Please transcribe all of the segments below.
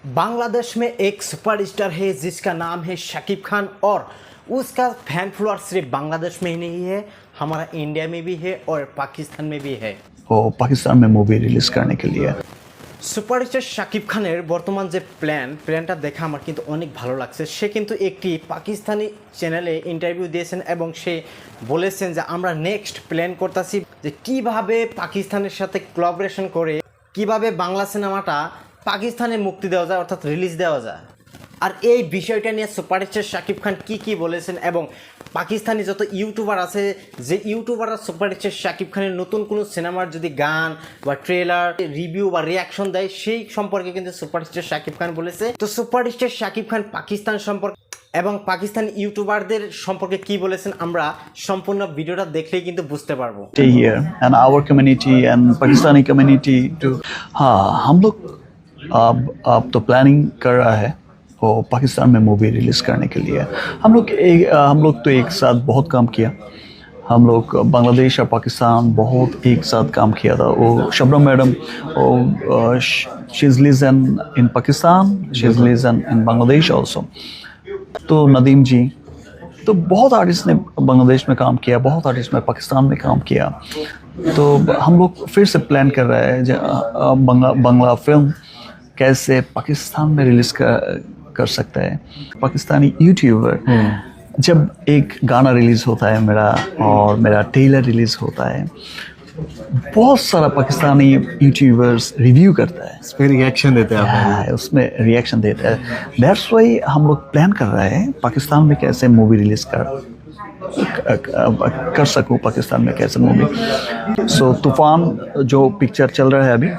बांग्लादेश में एक सुपरस्टार है जिसका नाम है शाकिब खान और उसका फैन फॉलोअर सिर्फ बांग्लादेश में ही नहीं है हमारा इंडिया में भी है और पाकिस्तान में भी है वो पाकिस्तान में मूवी रिलीज करने के लिए সুপারস্টার শাকিব খানের বর্তমান যে প্ল্যান প্ল্যানটা দেখে আমার কিন্তু অনেক ভালো লাগছে সে কিন্তু একটি পাকিস্তানি চ্যানেলে ইন্টারভিউ দিয়েছেন এবং সে বলেছেন যে আমরা নেক্সট প্ল্যান করতেছি যে কিভাবে পাকিস্তানের সাথে কোলাবোরেশন করে কিভাবে বাংলা সিনেমাটা পাকিস্তানে মুক্তি দেওয়া যায়, অর্থাৎ রিলিজ দেওয়া যায়। আর এই বিষয়টা নিয়ে সুপারস্টার শাকিব খান কি কি বলেছেন এবং পাকিস্তানি যত ইউটিউবার আছে, যে ইউটিউবাররা সুপারস্টার শাকিব খানের নতুন কোনো সিনেমার যদি গান বা ট্রেলার রিভিউ বা রিয়াকশন দেয়, সেই সম্পর্কে কিন্তু সুপারস্টার শাকিব খান বলেছে। তো সুপারস্টার শাকিব খান পাকিস্তান সম্পর্কে এবং পাকিস্তান ইউটিউবারদের সম্পর্কে কি বলেছেন আমরা সম্পূর্ণ ভিডিওটা দেখলেই কিন্তু বুঝতে পারব। And our community and Pakistani community to হ্যাঁ হাম अब अब तो प्लानिंग कर रहा है वो पाकिस्तान में मूवी रिलीज़ करने के लिए। हम लोग एक हम लोग तो एक साथ बहुत काम किया। हम लोग बांग्लादेश और पाकिस्तान बहुत एक साथ काम किया था। वो Shabnam madam she is legend in Pakistan she is legend in Bangladesh also तो नदीम जी तो बहुत आर्टिस्ट ने बांग्लादेश में काम किया बहुत आर्टिस्ट ने पाकिस्तान में काम किया। तो हम लोग फिर से प्लान कर रहे हैं बांग्ला बांग्ला फ़िल्म कैसे पाकिस्तान में रिलीज़ कर कर सकता है। पाकिस्तानी यूट्यूबर जब एक गाना रिलीज़ होता है मेरा और मेरा टेलर रिलीज़ होता है बहुत सारा पाकिस्तानी यूट्यूबर्स रिव्यू करता है। इस पे रिएक्शन देते हैं हाँ, उसमें रिएक्शन देता है। दैट्स वाई हम लोग प्लान कर रहे हैं पाकिस्तान में कैसे मूवी रिलीज़ कर कर सकूँ पाकिस्तान में कैसे मूवी सो so, तूफ़ान जो पिक्चर चल रहा है अभी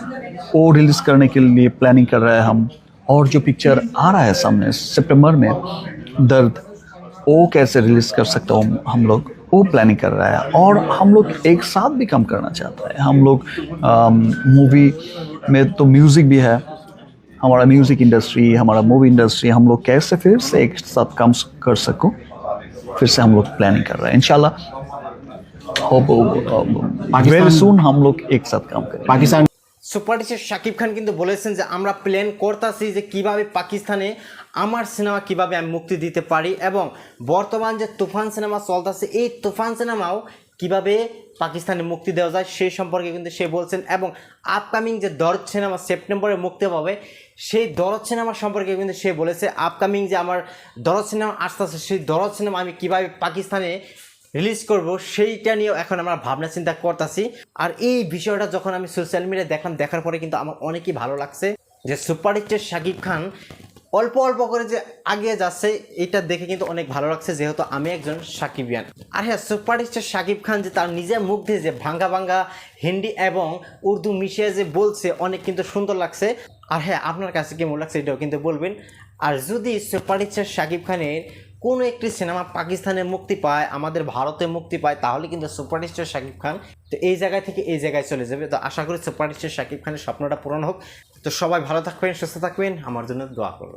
वो रिलीज़ करने के लिए प्लानिंग कर रहे हैं हम। और जो पिक्चर आ रहा है सामने सितंबर में दर्द वो कैसे रिलीज़ कर सकता हूँ हम लोग? वो प्लानिंग कर रहा है। और हम लोग एक साथ भी काम करना चाहता है। हम लोग मूवी में तो म्यूज़िक भी है। हमारा म्यूज़िक इंडस्ट्री हमारा मूवी इंडस्ट्री हम लोग कैसे फिर से एक साथ काम कर सको? फिर से हम लोग प्लानिंग कर रहे हैं। होप वेरी सुन हम लोग एक साथ काम करें पाकिस्तान সুপারস্টার শাকিব খান কিন্তু বলেছেন যে আমরা প্ল্যান করতেছি যে কীভাবে পাকিস্তানে আমার সিনেমা কীভাবে আমি মুক্তি দিতে পারি এবং বর্তমান যে তুফান সিনেমা চলতেছে, এই তুফান সিনেমাও কীভাবে পাকিস্তানে মুক্তি দেওয়া যায় সেই সম্পর্কে কিন্তু সে বলছেন এবং আপকামিং যে দরদ সিনেমা সেপ্টেম্বরে মুক্তি পাবে, সেই দরদ সিনেমা সম্পর্কে কিন্তু সে বলেছে আপকামিং যে আমার দরদ সিনেমা আসতেছে, সেই দরদ সিনেমা আমি কীভাবে পাকিস্তানে রিলিজ করব, সেইটা নিয়েও এখন আমরা ভাবনা চিন্তা করতেছি। আর এই বিষয়টা যখন আমি সোশ্যাল মিডিয়ায় দেখলাম, দেখার পরে কিন্তু আমার অনেকই ভালো লাগছে যে সুপারস্টার শাকিব খান অল্প অল্প করে যে আগিয়ে যাচ্ছে, এটা দেখে কিন্তু অনেক ভালো লাগছে যেহেতু আমি একজন সাকিবিয়ান। আর হ্যাঁ সুপারস্টার শাকিব খান যে তার নিজের মুখ দিয়ে যে ভাঙ্গা ভাঙ্গা হিন্দি এবং উর্দু মিশিয়ে যে বলছে, অনেক কিন্তু সুন্দর লাগছে। আর হ্যাঁ আপনার কাছে কেমন লাগছে এটাও কিন্তু বলবেন। আর যদি সুপারস্টার শাকিব খানের কোনো একটি সিনেমা পাকিস্তানে মুক্তি পায়, আমাদের ভারতে মুক্তি পায়, তাহলে কিন্তু সুপারস্টার শাকিব খান তো এই জায়গায় থেকে এই জায়গায় চলে যাবে। তো আশা করি সুপারস্টার শাকিব খানের স্বপ্নটা পূরণ হোক। তো সবাই ভালো থাকবেন, সুস্থ থাকবেন। আমার জন্য দোয়া করবেন।